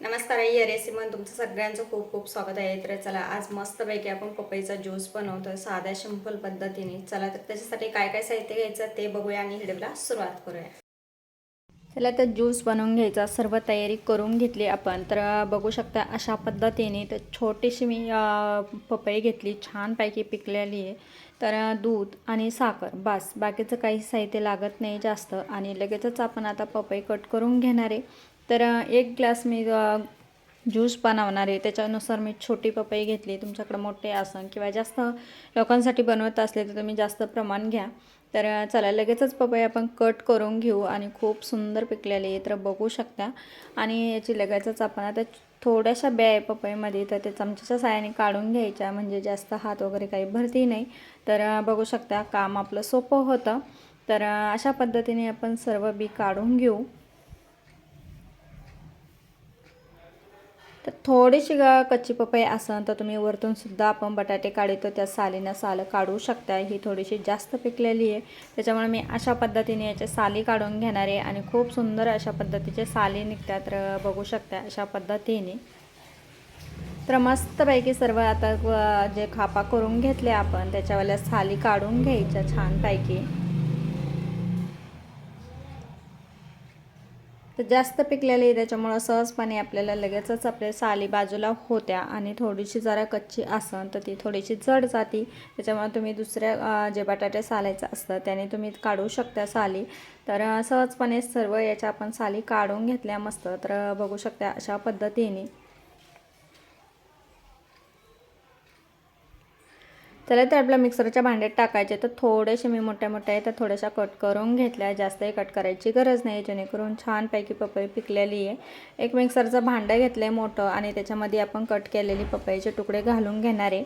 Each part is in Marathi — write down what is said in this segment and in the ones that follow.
नमस्कार आई या रेसिपीमध्ये तुमचं सगळ्यांचं खूप खूप स्वागत आहे. तर चला आज मस्तपैकी आपण पपईचा ज्यूस बनवतो साध्या सिंपल पद्धतीने. चला तर त्याच्यासाठी काय काय साहित्य घ्यायचं ते बघूया आणि हिडबला सुरुवात करूया. चला तर ज्यूस बनवून घ्यायचा सर्व तयारी करून घेतली आपण. तर बघू शकता अशा पद्धतीने तर छोटीशी मी पपई घेतली छानपैकी पिकलेली आहे. तर दूध आणि साखर बास. बाकीचं काही साहित्य लागत नाही जास्त. आणि लगेचच आपण आता पपई कट करून घेणार आहे. तर एक ग्लास मी ज्यूस बनवणार आहे. त्याच्यानुसार मी छोटी पपई घेतली. तुमच्याकडे मोठे आसन किंवा जास्त लोकांसाठी बनवत असले तर तुम्ही जास्त प्रमाण घ्या. तर चला लगेचच पपई आपण कट करून घेऊ आणि खूप सुंदर पिकलेली आहे. तर बघू शकता. आणि याची लगेचच आपण आता थोड्याशा ब्या आहे पपईमध्ये. तर ते चमच्याच्या साहाय्याने काढून घ्यायच्या. म्हणजे जास्त हात वगैरे काही भरती नाही. तर बघू शकता काम आपलं सोपं होतं. तर अशा पद्धतीने आपण सर्व बी काढून घेऊ. तर थोडीशी ग कच्ची पपई असन तर तुम्ही वरतून सुद्धा आपण बटाटे काढतो त्या सालीनं सालं काढू शकता ही थोडीशी जास्त पिकलेली आहे. त्याच्यामुळे मी अशा पद्धतीने याच्या साली काढून घेणार आहे आणि खूप सुंदर अशा पद्धतीचे साली निघतात तर बघू शकता अशा पद्धतीने. तर मस्तपैकी सर्व आता जे खापा करून घेतले आपण त्याच्यावाल्या साली काढून घ्यायच्या छानपैकी. तर जास्त पिकलेली त्याच्यामुळं सहजपणे आपल्याला लगेचच आपल्या साली बाजूला होत्या आणि थोडीशी जरा कच्ची असन तर ती थोडीशी जड जाती. त्याच्यामुळे तुम्ही दुसऱ्या जे बटाटे सालायचं असतं त्याने तुम्ही काढू शकता साली. तर सहजपणे सर्व याच्या आपण साली काढून घेतल्या मस्त. तर बघू शकता अशा पद्धतीने. चला तर आपल्या मिक्सरच्या भांड्यात टाकायचे. तर थोडेसे मी मोठ्या मोठ्या आहे तर थोड्याशा कट करून घेतल्या. जास्तही कट करायची गरज नाही जेणेकरून छानपैकी पपई पिकलेली आहे. एक मिक्सरचं भांडं घेतलं आहे मोठं आणि त्याच्यामध्ये आपण कट केलेली पपईचे तुकडे घालून घेणार आहे.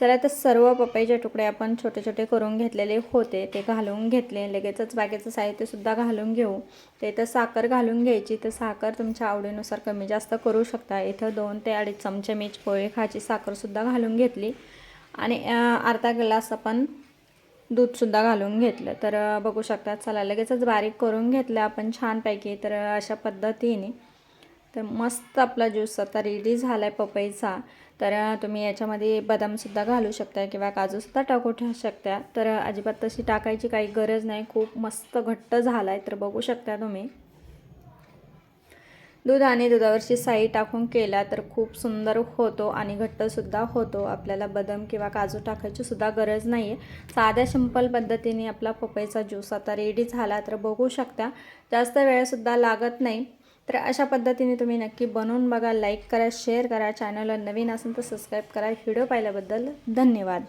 चला तर सर्व पपईचे तुकडे आपण छोटे छोटे करून घेतलेले होते. ते घालून घेतले. लगेचच बागेचं साहित्यसुद्धा घालून घेऊ. ते तर साखर घालून घ्यायची. तर साखर तुमच्या आवडीनुसार कमी जास्त करू शकता. इथं दोन ते अडीच चमचे मीच पोळी खायची साखरसुद्धा घालून घेतली. आणि अर्धा ग्लास आपण दूधसुद्धा घालून घेतलं. तर बघू शकता चला लगेचच बारीक करून घेतलं आपण छानपैकी. तर अशा पद्धतीने तर मस्त आपला ज्यूस आता रेडी झाला आहे पपईचा. तर तुम्ही याच्यामध्ये बदामसुद्धा घालू शकता किंवा काजूसुद्धा टाकू ठेवू शकता तर अजिबात तशी टाकायची काही गरज नाही. खूप मस्त घट्ट झाला आहे तर बघू शकता तुम्ही. दूध आणि दुधावरची साई टाकून केला तर खूप सुंदर होतो आणि घट्टसुद्धा होतो. आपल्याला बदाम किंवा काजू टाकायची सुद्धा गरज नाही आहे साध्या सिंपल पद्धतीने आपला पपईचा ज्यूस आता रेडी झाला तर बघू शकता जास्त वेळसुद्धा लागत नाही. तर अशा पद्धतीने तुम्ही नक्की बनवून बघा लाईक करा शेअर करा. चॅनलला नवीन असेल तर सबस्क्राईब करा. व्हिडिओ पाहिल्याबद्दल धन्यवाद.